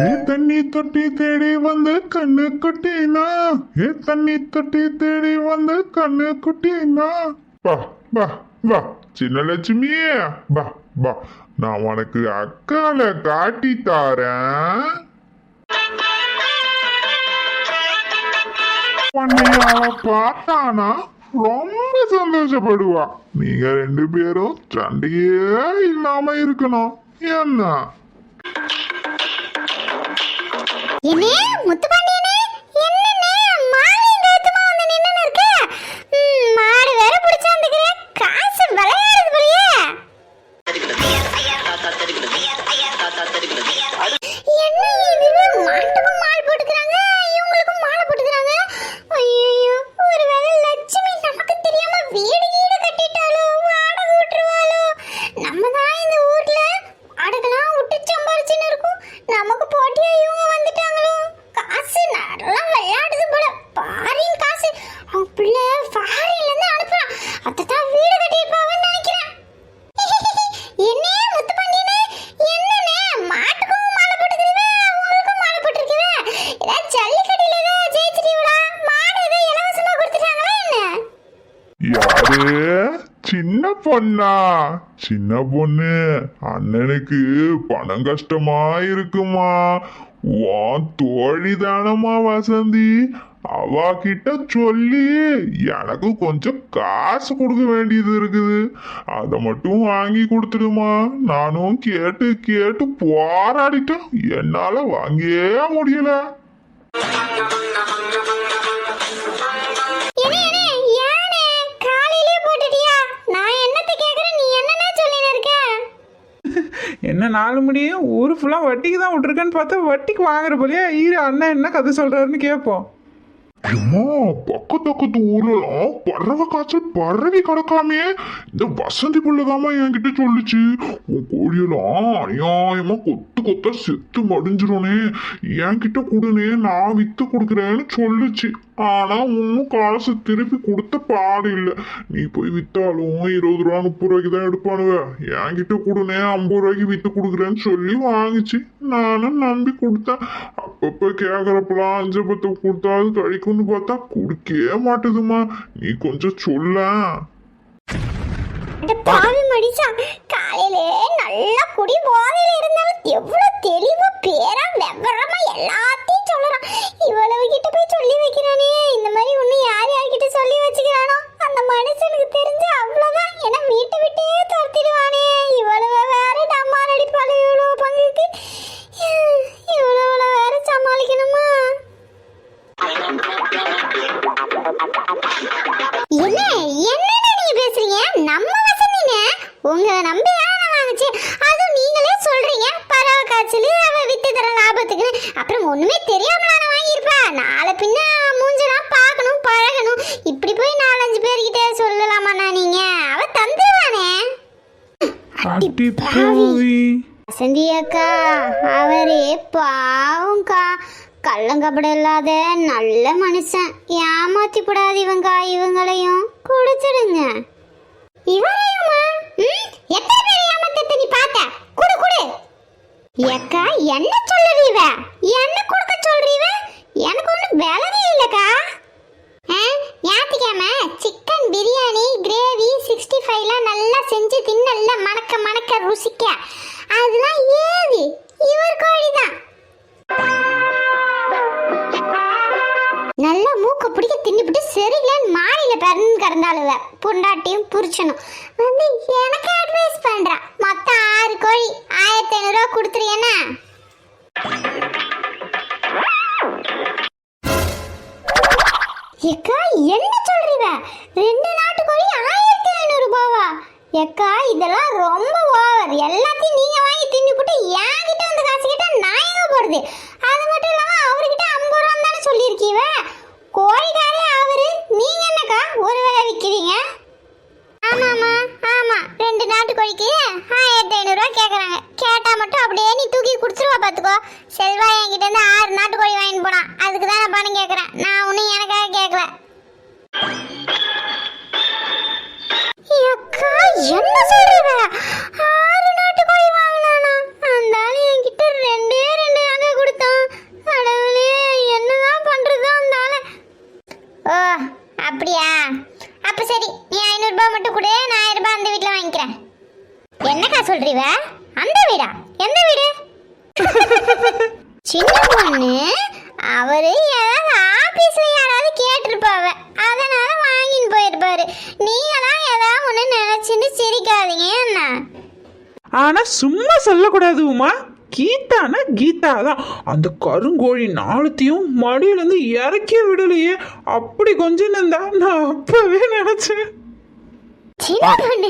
ஏ தண்ணி தொட்டி தேடி வந்து கண்ணு குட்டினா? ஏ தண்ணி தொட்டி தேடி வந்து கண்ணு குட்டினா? வா வா வா சின்ன லட்சுமியே வா வா. நான் உனக்கு அக்கால காட்டி தாரேன். பார்த்தானா? ரொம்ப சந்தோஷப்படுவா. நீங்க ரெண்டு பேரும் சண்டையே இல்லாம இருக்கணும். என்ன? என்னே முத்துப்பாண்டியனே பொண்ணா? சின்ன பொண்ணு. அண்ணனுக்கு பணம் கஷ்டமா இருக்குமா உன் தோழி தானம்மா வசந்தி? அவ கிட்ட சொல்லி எனக்கு கொஞ்சம் காசு கொடுக்க வேண்டியது இருக்குது. அதை மட்டும் வாங்கி கொடுத்துடுமா. நானும் கேட்டு கேட்டு போராடிட்டேன் என்னால வாங்கியே முடியல என்ன என்ன யானே காலையிலே போட்டுட்டியா நான் என்னத்தை கேக்குறேன் நீ என்னன்னே சொல்லின்னு இருக்க என்ன நாலு முடியும்? ஊர் ஃபுல்லாக வட்டிக்கு தான் விட்ருக்கேன்னு பார்த்தா வட்டிக்கு வாங்குற போலியே ஈர அண்ணன் என்ன கதை சொல்கிறாருன்னு கேட்போம். அம்மா பக்கத்து பக்கத்து ஊர்லலாம் பறவை காய்ச்சல் பறவை கிடக்காமே. இந்த வசந்தி பிள்ளைதாம்மா என்கிட்ட சொல்லுச்சு. உன் கோழியெல்லாம் அநியாயமா கொத்து கொத்தா செத்து மடிஞ்சிருனே என்கிட்ட கொடுனே நான் வித்து கொடுக்குறேன்னு சொல்லுச்சு. ஆனா ஒன்றும் காசு திருப்பி கொடுத்த பாடு இல்லை. நீ போய் வித்தாலும் இருபது ரூபா முப்பது ரூபாய்க்கு தான் எடுப்பானுவ. என்கிட்ட கொடுனே ஐம்பது ரூபாய்க்கு வித்து கொடுக்குறேன்னு சொல்லி வாங்கிச்சு. நானும் நம்பி கொடுத்தேன். அப்பப்ப கேக்குறப்பெல்லாம் அஞ்சு பத்து கொடுத்தாவது கழிக்கும்னு பார்த்தா குடிக்கவே மாட்டுதுமா நீ கொஞ்சம் சொல்ல. பாவி மடிச்சா காலையிலே நல்லா குடி போதையில இருந்தாலும் எவ்வளவு தெளிவா பேரா விவரமா எல்லாத்தையும் சொல்றான் இவ்வளவு கிட்ட போய் சொல்லி வைக்கிறானே இந்த மாதிரி ஒண்ணு யார் யார்கிட்ட சொல்லி வச்சுக்கிறானோ அந்த மனுஷனுக்கு தெரிஞ்சு அவ்வளவுதான். என வீட்டை விட்டே துரத்திடுவானே. இவ்வளவு வேற நம்ம நடிப்பாளு இவ்வளவு பங்குக்கு. இவ்வளவு வேற சமாளிக்கணுமா? என்ன? என்னடா நீங்க பேசுறீங்க? நம்ம வசந்தினே உங்க நம்பி தானே வாங்குச்சு. அதுவும் நீங்களே சொல்றீங்க. பறவை காய்ச்சல் அவ வித்து தர லாபத்துக்கு அப்புறம் ஒண்ணுமே தெரியாம நான் வாங்கியிருப்பா. நாளை பின்ன மூஞ்சலாம் பார்க்கணும் பழகணும். இப்படி போய் நாலஞ்சு பேர்கிட்ட சொல்லலாமாண்ணா நீங்க? அவ தந்துருவானே. அடி போவி. வசந்தி அக்கா அவரே பாவம்க்கா. கள்ளங்கபடம் இல்லாத நல்ல மனுஷன். ஏமாத்தி போடாது இவங்க இவங்களையும் குடிச்சிடுங்க. இவரையுமா? எத்தனை பேர் ஏமாத்தத்தை நீ பார்த்த? குடு குடு. ஏக்கா என்ன சொல்லுறீவ என்ன கொடுக்க சொல்றீவ எனக்கு ஒன்றும் விலவே இல்லைக்கா. ஞாத்திக்கிழமை சிக்கன் பிரியாணி கிரேவி சிக்ஸ்டி ஃபைவ்லாம் நல்லா செஞ்சு தின்னல்ல மணக்க மணக்க ருசிக்க. அதெல்லாம் ஏது? இவர் கோழி தான் நல்லா மூக்க பிடிக்க தின்னுபிட்டு சரியில்லைன்னு மாடியில் பிறந்து கிடந்தாளுவ. பொண்டாட்டியும் புரிச்சனும் வந்து எனக்கு அட்வைஸ் பண்ணுறா மொத்தம் ஆறு கோழி. ஆயிரத்தி ஐநூறுரூவா கொடுத்துருயேண்ணா எக்கா என்ன சொல்றீங்க ரெண்டு நாட்டு கோழி ஆயிரத்தி ஐநூறு ரூபாவா எக்கா இதெல்லாம் ரொம்ப ஓவர் எல்லாத்தையும் நீங்க வாங்கி தின்னுபிட்டு என்கிட்ட வந்து காசு கேட்டா நான் எங்க போறது? அது மட்டும் இல்லாம அவர்கிட்ட ஐம்பது ரூபா சொல்லியிருக்கீவ கோழிக்காரே அவரு. நீங்க என்னக்கா? ஒரு ஆனால் சும்மா சொல்லக்கூடாது உமா. கீதானா கீதா தான் அந்த கருங்கோழி நாளத்தையும் மடியிலேருந்து இறக்கி விடலையே. அப்படி கொஞ்சம் இருந்தா நான் அப்பவே நினைச்சேன். சின்ன பொண்ணு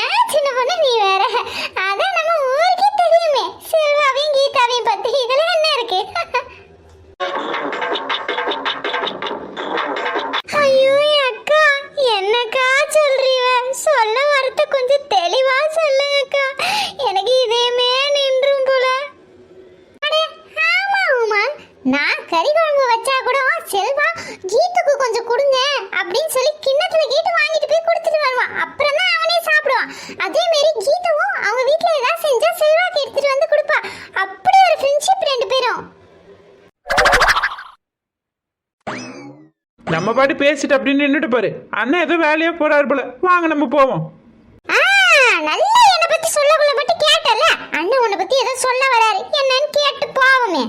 ஏன் சின்ன பொண்ணு நீ வேற? அதான் நம்ம ஊருக்கே தெரியுமே. செல்வாவையும் கீதாவையும் பத்தி. இதுல என்ன இருக்கு? ஐயோ அக்கா. என்னக்கா சொல்றீவ? சொல்ல வரத கொஞ்சம் தெளிவா சொல்லுங்கக்கா எனக்கு இதேமே நின்றும் போல அடே, ஆமா உமா நான் கறி குழம்பு வச்சா கூட செல்வா கீத்துக்கு கொஞ்சம் கொடுங்க அப்படின்னு சொல்லி கிண்ணத்துல கேட்டு வாங்கிட்டு போய் கொடுத்துட்டு வருவான் அப்புறம் தான் அவனே சாப்பிடுவான் அதே மாதிரி கீதாவும் அவங்க வீட்ல ஏதாவது செஞ்சா செல்வாக்கு எடுத்துட்டு வந்து கொடுப்பா அப்படி ஒரு ஃப்ரெண்ட்ஷிப் ரெண்டு பேரும் நம்ம பாட்டு பேசிட்டு அப்படின்னு நின்றுட்டு பாரு. அண்ணன் ஏதோ வேலையா போறாரு போல. வாங்க நம்ம போவோம். ஆ நல்லா என்னை பத்தி சொல்லக்குள்ள மட்டும் கேட்டல. அண்ணன் உன்னை பத்தி ஏதோ சொல்ல வராரு. என்னன்னு கேட்டு போவோமே.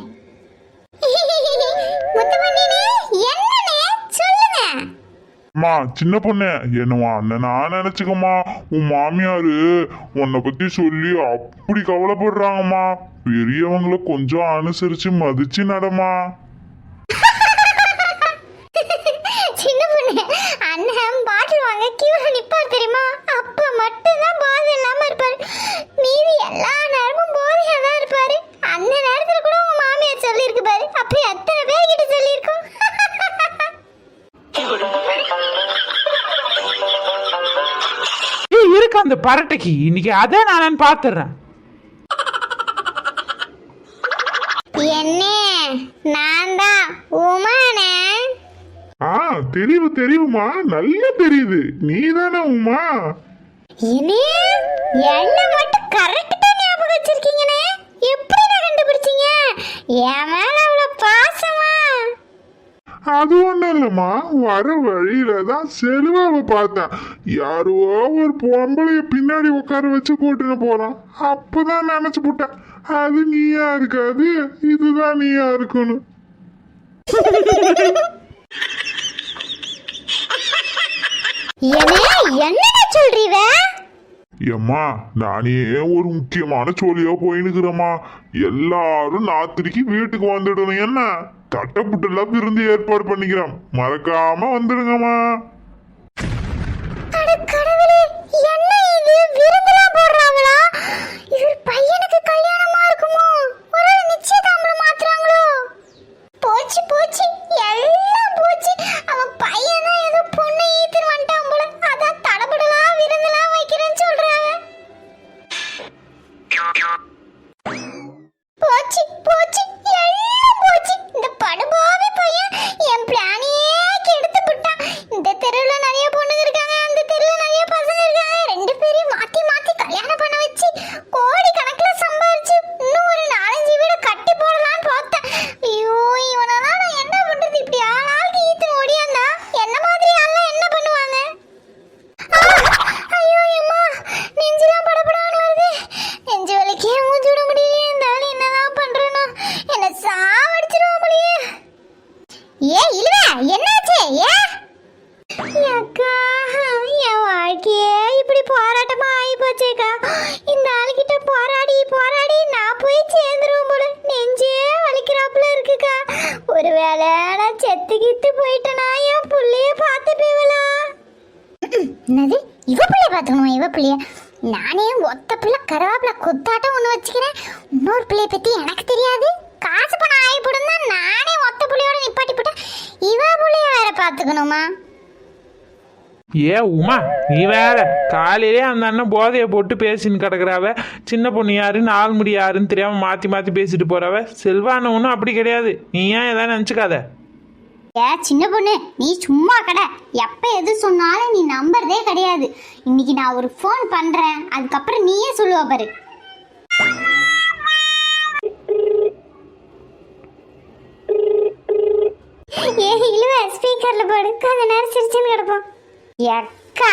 முத்துமணினே என்னனே சொல்லுங்க. அம்மா சின்ன பொண்ணு. என்னவா அண்ணன் நான் நினைச்சுக்கம்மா உன் மாமியாரு உன்னை பத்தி சொல்லி அப்படி கவலைப்படுறாங்கம்மா. பெரியவங்கள கொஞ்சம் அனுசரிச்சு மதிச்சு நடமா சின்ன பொண்ணு அண்ணன் வாங்க கியூல நிப்பார் தெரியுமா? அப்ப மட்டும் தான் போதை இல்லாம இருப்பாரு. மீதி எல்லா நேரமும் போதையா தான் இருப்பாரு. அந்த நேரத்துல கூட உங்க மாமியார் சொல்லியிருக்கு பாரு. அப்ப எத்தனை பேர்கிட்ட சொல்லியிருக்கோம்? இருக்கு அந்த பரட்டைக்கு. இன்னைக்கு அதை நான் பாத்துறேன். என்ன நான் தான் உமானே ஆ தெரியுது தெரியுமா நல்லா தெரியுது. நீ தானே உமா. என்ன என்ன மட்டும் கரெக்டா ஞாபகம் வச்சிருக்கீங்கனே? எப்படி நான் கண்டுபிடிச்சீங்க? என் மேல அவ்வளவு பாசமா? அது ஒண்ணும் இல்லம்மா. வர வழியில தான் செலுவாவை பார்த்தேன். யாரோ ஒரு பொம்பளைய பின்னாடி உட்கார வச்சு கூட்டின்னு போறான் அப்பதான் நினைச்சு போட்டேன். அது நீயா இருக்காது? இதுதான் நீயா இருக்கணும். என்ன சொல்றீவ? ஏம்மா நானே ஒரு முக்கியமான சோழியா போயினுக்கிறேம்மா எல்லாரும் ராத்திரிக்கு வீட்டுக்கு வந்துடணும் என்ன? தட்டப்புட்டெல்லாம் விருந்து ஏற்பாடு பண்ணிக்கிறேன் மறக்காம வந்துடுங்கம்மா. ஒருவேளை நான் செத்து கித்து போயிட்டேனா என் புள்ளைய பார்த்து போய்வலா என்னது? இவ பிள்ளைய பார்த்துக்கணுமா? இவ பிள்ளைய? நானே ஒத்த பிள்ளை கருவாப்பில குத்தாட்டம் ஒன்று வச்சுக்கிறேன். இன்னொரு பிள்ளைய பற்றி எனக்கு தெரியாது. காசு பணம் ஆகிப்படும் தான் நானே ஒத்த பிள்ளையோட நிப்பாட்டி போட்டேன் இவ பிள்ளைய வேற பார்த்துக்கணுமா? ஏ உமா நீ வேற. காலையிலே அந்த அண்ணன் போதையை போட்டு பேசின்னு கிடக்குறாவ. சின்ன பொண்ணு யாருன்னு ஆள் முடி யாருன்னு தெரியாம மாத்தி மாத்தி பேசிட்டு போறவ. செல்வான ஒன்றும் அப்படி கிடையாது. நீ ஏன் எதாவது நினச்சிக்காத? ஏ சின்ன பொண்ணு நீ சும்மா கடை. எப்போ எது சொன்னாலும் நீ நம்புறதே கிடையாது. இன்னைக்கு நான் ஒரு ஃபோன் பண்றேன். அதுக்கப்புறம் நீயே சொல்லுவ பாரு. ஏ இழுவ ஸ்பீக்கர்ல போடு கொஞ்ச நேரம் சிரிச்சுன்னு கிடப்போம். எக்கா?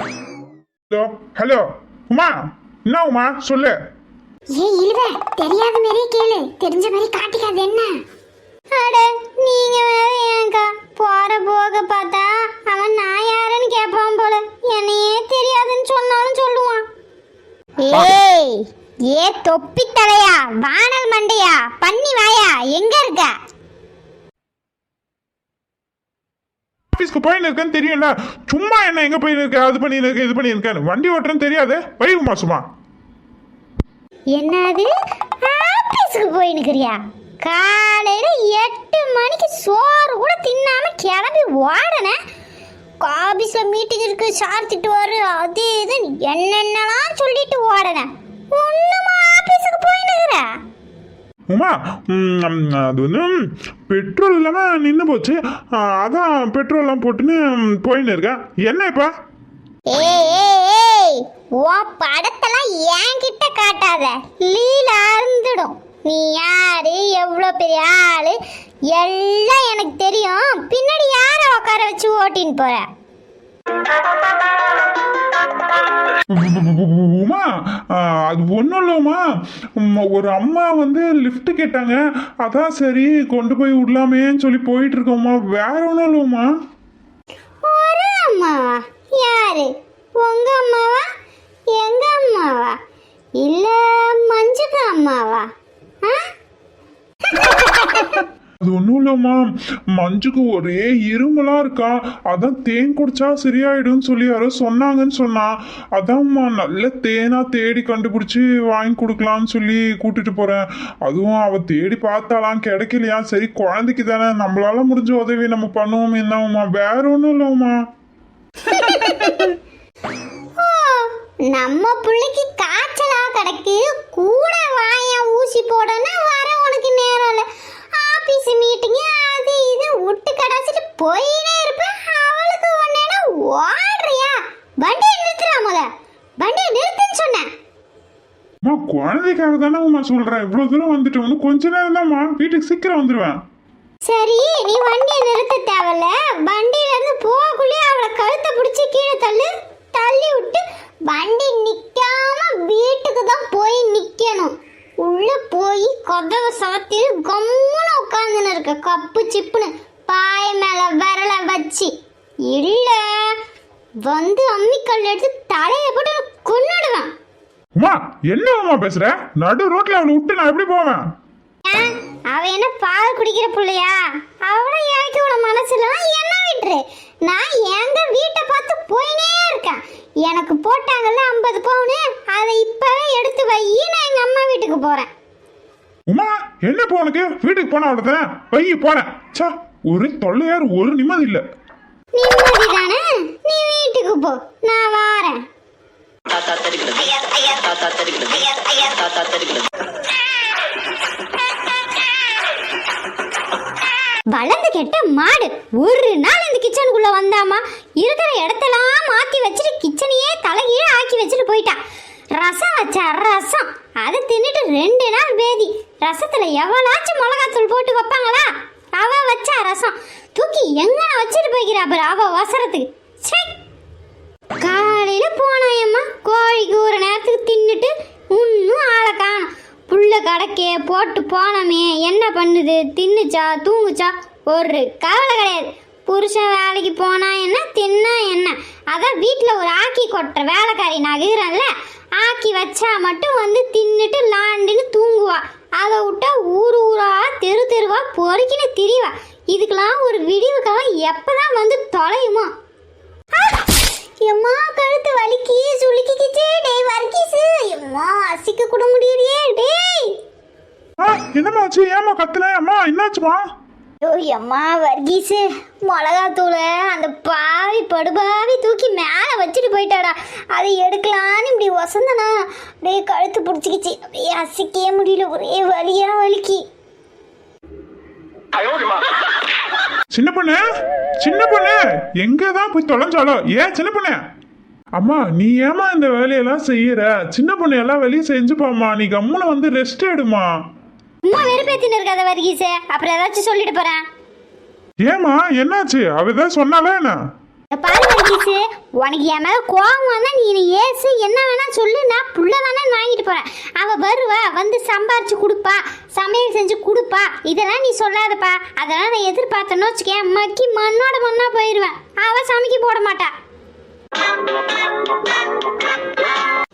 ஹலோ ஹலோ உமா என்ன உமா சொல்லு. ஏ இழுவ தெரியாத மாதிரியே கேளு தெரிஞ்ச மாதிரி காட்டிக்காது என்ன? அட நீங்க வேற ஏன்க்கா போற போக பார்த்தா அவன் நான் யாருன்னு கேட்பான் போல. என்னையே தெரியாதுன்னு சொன்னாலும் சொல்லுவான். ஏய் ஏ தொப்பி தலையா வானல் மண்டையா பண்ணி வாயா எங்க இருக்க? ஆஃபீஸ்க்கு போயின்னு இருக்கேன்னு தெரியும்ல. சும்மா என்ன எங்கே போயின்னு இருக்க அது பண்ணி இருக்க இது பண்ணி வண்டி ஓட்டுறேன்னு தெரியாது. வைகுமா சும்மா என்னது ஆபீஸ்க்கு போயினுக்கிறியா காலையில் எட்டு மணிக்கு சோறு கூட தின்னாமல் கிளம்பி ஓடன. ஆஃபீஸில் மீட்டிங் இருக்கு சார் வரு அது இது என்னென்னலாம் சொல்லிட்டு ஓடன. ஒண்ணுமா போயின்னு இருக்கிறேன் உமா ம், அது வந்து பெட்ரோல் இல்லாமல் நின்று போச்சு. ஆ, அதான் பெட்ரோல்லாம் போட்டுன்னு போயின்னு இருக்கேன். என்ன இப்போ? ஏய் ஏய் ஏய் உன் படத்தெல்லாம் என்கிட்ட காட்டாத. லீல அருந்துடும். நீ யாரு? எவ்வளோ பெரிய ஆளு? எல்லாம் எனக்கு தெரியும். பின்னாடி யாரை உட்கார வச்சு ஓட்டின்னு போற? உமா அது ஒன்றும் இல்லைம்மா ஒரு அம்மா வந்து லிஃப்ட் கேட்டாங்க. அதான் சரி கொண்டு போய் விடலாமேன்னு சொல்லி போயிட்டு இருக்கோம்மா வேற ஒன்றும் இல்லைம்மா ஒரு அம்மாவா? யாரு? உங்க அம்மாவா? எங்க அம்மாவா? இல்ல மஞ்சுக்கு அம்மாவா? ஆ? அது ஒன்றும் இல்லைம்மா. மஞ்சுக்கு ஒரே இருமலா இருக்கா. அதான் தேன் குடிச்சா சரியாயிடும்னு சொல்லி யாரோ சொன்னாங்கன்னு சொன்னா. அதான்மா நல்ல தேனா தேடி கண்டுபிடிச்சி வாங்கி கொடுக்கலான்னு சொல்லி கூட்டிட்டு போறேன். அதுவும் அவ தேடி பார்த்தாலாம் கிடைக்கலையா? சரி குழந்தைக்கு தானே. நம்மளால முடிஞ்ச உதவி நம்ம பண்ணுவோம் என்னம்மா. வேற ஒன்றும் இல்லைம்மா. நம்ம புள்ளைக்கு காய்ச்சலா கிடக்கு. கூட வாய ஊசி போடனா வர உனக்கு நேரம் இல்லை. ஆபீஸ் மீட்டிங் அது இது விட்டு கடாச்சிட்டு போயினே இருப்ப. அவளுக்கு ஒன்னேனா ஓடுறியா? வண்டியை நிறுத்துறா முத. வண்டியை நிறுத்துன்னு சொன்னேன். அம்மா குழந்தைக்காக தானே உமா சொல்றேன் இவ்வளவு தூரம் வந்துட்டு இன்னும் கொஞ்ச நேரம் தான்மா வீட்டுக்கு சீக்கிரம் வந்துடுவேன் சரி நீ வண்டியை நிறுத்த தேவையில்ல. வண்டியில இருந்து போகக்குள்ளே அவளை கழுத்தை பிடிச்சி கீழே தள்ளு. தள்ளி விட்டு வண்டி நிக்காம வீட்டுக்கு தான் போய் நிக்கணும். உள்ள போய் கதவை சாத்தி கம்முன்னு கப்பு சிப்புன்னு பாய் மேல விரல வச்சு இல்ல வந்து அம்மிக்கல் எடுத்து தலையில போட்டு கொன்னுடுவேன். உமா என்ன உமா பேசுற? நடு ரோட்ல அவளை விட்டு நான் எப்படி போவேன்? அவ என்ன பால் குடிக்கிற புள்ளையா? அவளை இறக்கி விட மனசுல என்ன விட்டுரு? நான் எங்க வீட்டை பார்த்து போயினே இருக்கேன். எனக்கு போட்டாங்கல்ல ஐம்பது பவுனு அதை இப்பவே எடுத்து வை நான் எங்க அம்மா வீட்டுக்கு போறேன். உமா என்ன இப்போ உனக்கு? வீட்டுக்கு போன அவ்வளோதானே பைய போனேன் சா ஒரு தொல்லையார் ஒரு நிம்மதி இல்லை. நிம்மதி தானே நீ வீட்டுக்கு போ. நான் வாரேன். தாத்தா தருகிறது தாத்தா தருகிறது தாத்தா தருகிறது வளர்ந்து கெட்ட மாடு ஒரு நாள் இந்த கிச்சனுக்குள்ள வந்தாமா? இருக்கிற இடத்தெல்லாம் மாத்தி வச்சுட்டு கிச்சனையே தலைகீழ ஆக்கி வச்சுட்டு போயிட்டா. ரசம் வச்சா ரசம். அதை தின்னுட்டு ரெண்டு நாள் பேதி. ரசத்தில் எவ்வளாச்சும் மிளகாத்தூள் போட்டு வைப்பாங்களா? அவ வச்சா ரசம். தூக்கி எங்கன வச்சுட்டு போய்க்கிறா பாரு அவ அவசரத்துக்கு. சே காலையில போனாயம்மா. கோழிக்கு ஒரு நேரத்துக்கு தின்னுட்டு இன்னும் ஆளை காணும். புள்ள கடைக்கே போட்டு போனோமே என்ன பண்ணுது? தின்னுச்சா தூங்குச்சா? ஒரு கவலை கிடையாது. புருஷன் வேலைக்கு போனா என்ன தின்னா என்ன? அதான் வீட்டில் ஒரு ஆக்கி கொட்டுற வேலைக்காரி நகுறேன்ல ஆக்கி வச்சா மட்டும் வந்து தின்னுட்டு லாண்டுன்னு தூங்குவா. அதை விட்டா ஊர் ஊரா தெரு தெருவா பொறுக்கின்னு திரிவா. இதுக்கெல்லாம் ஒரு விடிவு காலம் எப்பதான் வந்து தொலையுமோ. எம்மா கழுத்து வலிக்கி சுளுக்கிக்கிச்சு டேய் வர்க்கீஸு எம்மா அசிக்க கூட முடியலையே டேய். ஆ என்னம்மா ஆச்சு? ஏமா கத்துல அம்மா என்னாச்சுமா ஐயோ எம்மா வர்கீஸு மிளகாத்தூளை அந்த பாவி படுபாவி தூக்கி மேலே வச்சுட்டு போயிட்டாடா. அதை எடுக்கலான்னு இப்படி வசந்தனா அப்படியே கழுத்து பிடிச்சிக்கிச்சு. அப்படியே அசிக்கவே முடியல. ஒரே வலியா வலிக்கி. சின்ன பொண்ணு சின்ன பொண்ணு. எங்க தான் போய் தொலைஞ்சாலோ? ஏன் சின்ன பொண்ணு. அம்மா நீ ஏமா இந்த வேலையெல்லாம் செய்யற? சின்ன பொண்ணு எல்லாம் வேலையும் செஞ்சுப்பாம்மா. நீ கம்முன வந்து ரெஸ்ட் எடுமா அம்மா வெறுப்பேத்தின்னு இருக்காத வர்கீஸு அப்புறம் ஏதாச்சும் சொல்லிட்டு போறேன். ஏமா என்னாச்சு? அவ ஏதாவது சொன்னாலே என்ன? பாரு வர்கீஸு உனக்கு என் மேல கோவம் நீ ஏசு என்ன வேணா சொல்லு நான் புள்ள வாங்கிட்டு போறேன். அவ வருவா வந்து சம்பாரிச்சு கொடுப்பா சமையல் செஞ்சு கொடுப்பா. இதெல்லாம் நீ சொல்லாதப்பா. அதெல்லாம் நான் எதிர்பார்த்தேன்னு வச்சுக்கேன் மக்கி மண்ணோட மண்ணா போயிடுவேன் அவ சமைக்க போட மாட்டா.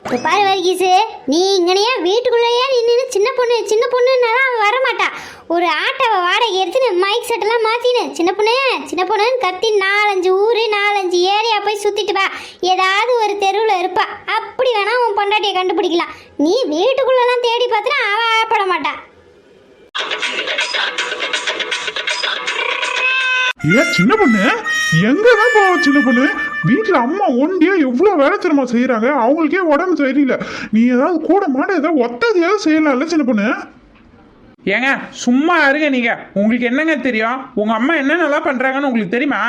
பாரு வர்கீஸு நீ இங்கனையே வீட்டுக்குள்ளேயே நின்று சின்ன பொண்ணு சின்ன பொண்ணுன்னாலாம் அவன் வரமாட்டா. ஒரு ஆட்டோவை வாடகை எடுத்துன்னு மைக் செட்டெல்லாம் மாற்றினு சின்ன பொண்ணு சின்ன பொண்ணுன்னு கத்தி நாலஞ்சு ஊர் நாலஞ்சு ஏரியா போய் சுற்றிட்டு வா. ஏதாவது ஒரு தெருவில் இருப்பா. அப்படி வேணால் உன் பொண்டாட்டியை கண்டுபிடிக்கலாம். நீ வீட்டுக்குள்ளெல்லாம் தேடி பார்த்துனா அவள் ஆப்பட மாட்டா. ஏன் சின்ன பொண்ணு? எங்கதான் போவோம் சின்ன பொண்ணு? வீட்டுல அம்மா ஒண்டியா எவ்வளவு வேலை தெரியுமா செய்யறாங்க அவங்களுக்கே உடம்பு சரியில்லை. நீ ஏதாவது கூட மாட ஏதாவது ஒத்ததையாவது செய்யலாம்ல சின்ன பொண்ணு? ஏங்க சும்மா இருங்க நீங்க. உங்களுக்கு என்னங்க தெரியும்? உங்க அம்மா என்ன நல்லா பண்றாங்கன்னு உங்களுக்கு தெரியுமா?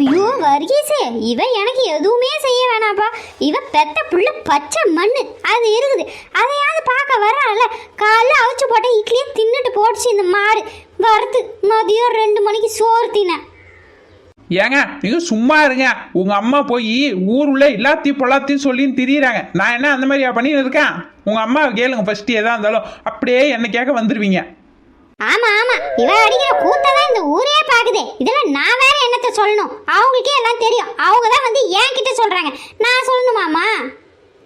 ஐயோ வர்கீஸே இவ எனக்கு எதுவுமே செய்ய வேணாப்பா. இவ பெத்த புள்ள பச்சை மண்ணு. அது இருக்குது. அதையாவது பார்க்க வரான்ல காலைல அவிச்சு போட்ட இட்லியை தின்னுட்டு போட்டுச்சு இந்த மாடு. வறுத்து மதியம் ரெண்டு மணிக்கு சோறு தின்னேன். ஏங்க நீங்க சும்மா இருங்க. உங்க அம்மா போய் ஊருள்ள எல்லாத்தையும் பொல்லாத்தையும் சொல்லின்னு திரியிறாங்க. நான் என்ன அந்த மாதிரியா பண்ணின்னு இருக்கேன்? உங்க அம்மா கேளுங்க ஃபர்ஸ்ட் எதா இருந்தாலும். அப்படியே என்ன கேட்க வந்துருவீங்க. ஆமா ஆமா. இவ அடிக்கிற கூத்ததான் இந்த ஊரே பாக்குதே. இதுல நான் வேற என்னத்த சொல்லணும்? அவங்களுக்கே எல்லாம் தெரியும். அவங்க தான் வந்து என் கிட்ட சொல்றாங்க. நான் சொல்லணுமாமா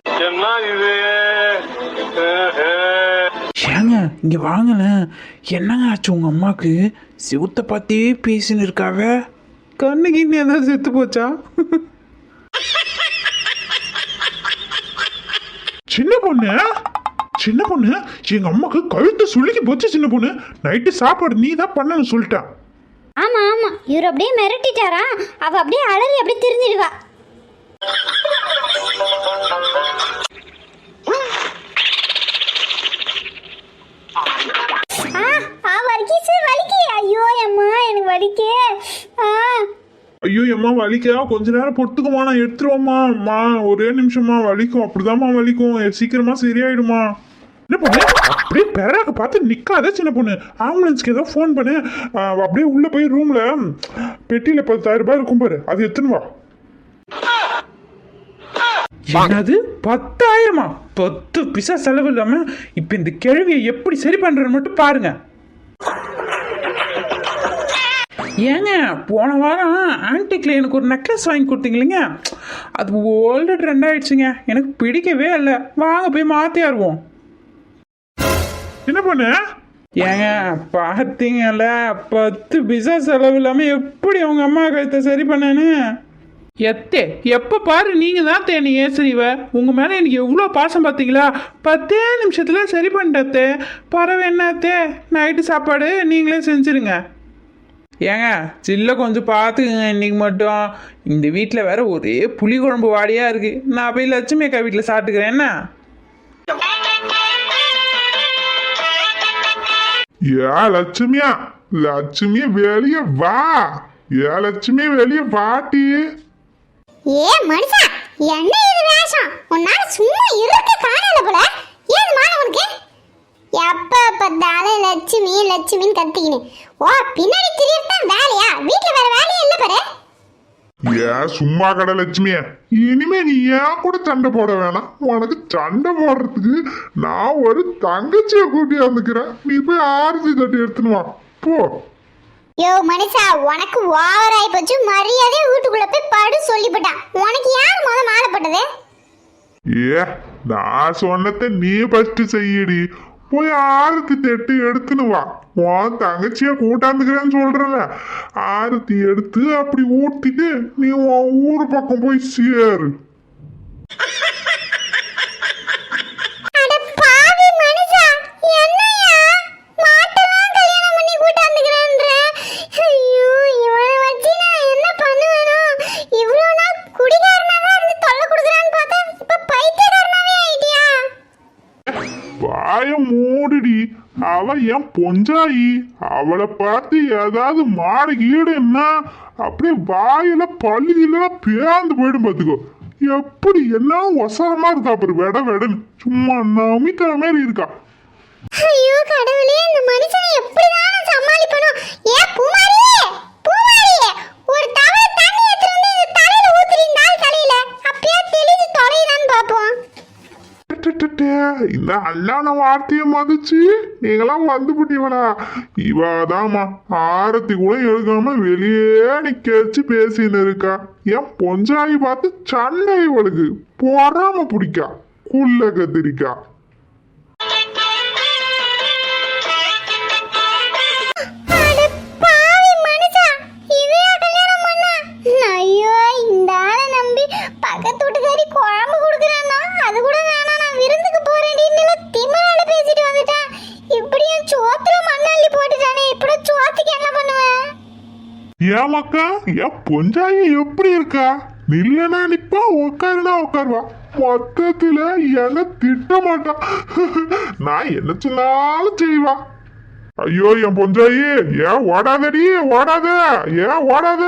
என்ன இது? ஏங்க இங்க வாங்களேன். என்னங்க ஆச்சு உங்க அம்மாக்கு? சிவத்தை பார்த்தே பேசின்னு இருக்காவ? கண்ணுக்கு இன்னும் ஏதாவது செத்து போச்சா? சின்ன பொண்ணு? சின்ன பொண்ணு எங்க அம்மாக்கு கழுத்து சுளுக்கி போச்சு சின்ன பொண்ணு. நைட்டு சாப்பாடு நீ தான் பண்ணணும் சொல்லிட்டேன் ஆமா ஆமா. இவர் அப்படியே மிரட்டிட்டாரா? அவ அப்படியே அலறி அப்படியே திருந்திடுவா அம்மா வலிக்கா கொஞ்ச நேரம் பொறுத்துக்குமா நான் எடுத்துருவோம்மா. அம்மா ஒரே நிமிஷமா வலிக்கும். அப்படிதாம்மா வலிக்கும். சீக்கிரமா சரியாயிடுமா என்ன பொண்ணு? அப்படியே பெறாக்க பார்த்து நிற்காத சின்ன பொண்ணு. ஆம்புலன்ஸ்க்கு ஏதோ ஃபோன் பண்ணு. அப்படியே உள்ளே போய் ரூமில் பெட்டியில் பத்தாயிரம் ரூபாய் இருக்கும் பாரு. அது எத்தனை வா. என்னது? பத்தாயிரமா? பத்து பிசா செலவு இல்லாமல் இப்போ இந்த கேள்வியை எப்படி சரி பண்ணுறது மட்டும் பாருங்கள் ஏங்க போன வாரம் ஆன்டிக்ல எனக்கு ஒரு நெக்லஸ் வாங்கி கொடுத்தீங்க அது ஓல்டு ட்ரெண்ட் ஆயிடுச்சுங்க. எனக்கு பிடிக்கவே இல்லை. வாங்க போய் மாத்தி ஆடுவோம் என்ன பண்ணு? ஏங்க பார்த்தீங்கல்ல பத்து பிசா செலவு இல்லாமல் எப்படி அவங்க அம்மா கழுத்தை சரி பண்ணேன்னு? எத்தே எப்போ பாரு நீங்கள் தான் தேனி ஏசுறீவ உங்கள் மேலே எனக்கு எவ்வளோ பாசம் பார்த்தீங்களா பத்தே நிமிஷத்தில் சரி பண்ணிட்டே பறவை என்னத்தே நைட்டு சாப்பாடு நீங்களே செஞ்சுருங்க. ஏங்க சில்ல கொஞ்சம் பார்த்துக்குங்க இன்னைக்கு மட்டும். இந்த வீட்டில் வேற ஒரே புளி குழம்பு வாடியா இருக்கு. நான் போய் லட்சுமி அக்கா வீட்டில் சாப்பிட்டுக்கிறேன் என்ன? ஏ லட்சுமியா? லட்சுமி வெளிய வா. ஏ லட்சுமி வெளிய வாட்டி ஏ மனுஷா என்ன இது வேஷம்? உன்னால சும்மா இருக்க காணல போல. ஏது மான உனக்கு? எப்ப பார்த்தாலும் லட்சுமி லட்சுமின்னு கத்திக்கினு. ஓ பின்னாடி திரியறது வேலையா? வீட்ல வேற வேலையே இல்ல பாரு. ஏ சும்மா கடை லட்சுமிய. இனிமே நீ ஏன் கூட சண்டை போட வேணாம்? உனக்கு சண்டை போடுறதுக்கு நான் ஒரு தங்கச்சியை கூட்டி வந்துக்கிறேன். நீ போய் ஆரத்தி தட்டி எடுத்துன்னு வா. போ. யோ மனுஷா உனக்கு ஓவர் ஆயி போச்சு. மரியாதையா வீட்டுக்குள்ள போய் படு சொல்லிவிட்டான் உனக்கு யார் முத மாலை போட்டது? ஏ நான் சொன்னதை நீ ஃபர்ஸ்ட் செய்யடி. போய் ஆரத்தி தட்டி எடுத்துன்னு வா. உன் தங்கச்சிய கூட்டாந்துக்கிறேன்னு சொல்றல ஆரத்தி எடுத்து அப்படி ஊத்திட்டு நீ உன் ஊர் பக்கம் போய் சேரு. அவ என் பொஞ்சாயி. அவளை பார்த்து ஏதாவது மாடு கீடுன்னா அப்படியே வாயில பள்ளியில பேர்ந்து போயிடும் பார்த்துக்கோ. எப்படி எல்லாம் ஒசரமா இருக்கா அப்புறம் வெட வெடன்னு. சும்மா நமிக்கிற மாதிரி இருக்கா. ஐயோ கடவுளே இந்த மனுஷனை எப்படி தான் ஏ பூமாரியே பூமாரியே ஒரு தவளை தண்ணி எடுத்து வந்து தலையில ஊத்துறீங்க தலையில? அப்படியே தெளிஞ்சு தொலைறான்னு பாப்போம் இந்த அல்லான வார்த்தையை மதிச்சு நீங்களாம் வந்து புட்டிவனா இவாதாம்மா ஆரத்தி கூட எழுகாம வெளியே நிக்கச்சு பேசின்னு இருக்கா. என் பொஞ்சாயி பார்த்து சண்டை இவளுக்கு பொறாம பிடிக்கா குள்ள கத்திரிக்கா. என் பொஞ்சாயி எப்படி இருக்கா? நில்லனா நிப்பா உட்காருனா உட்காருவா மொத்தத்துல என்ன திட்ட மாட்டா. நான் என்ன சொன்னாலும் செய்வா. ஐயோ என் பொஞ்சாயி ஏன் ஓடாதடி ஓடாத ஏன் ஓடாத?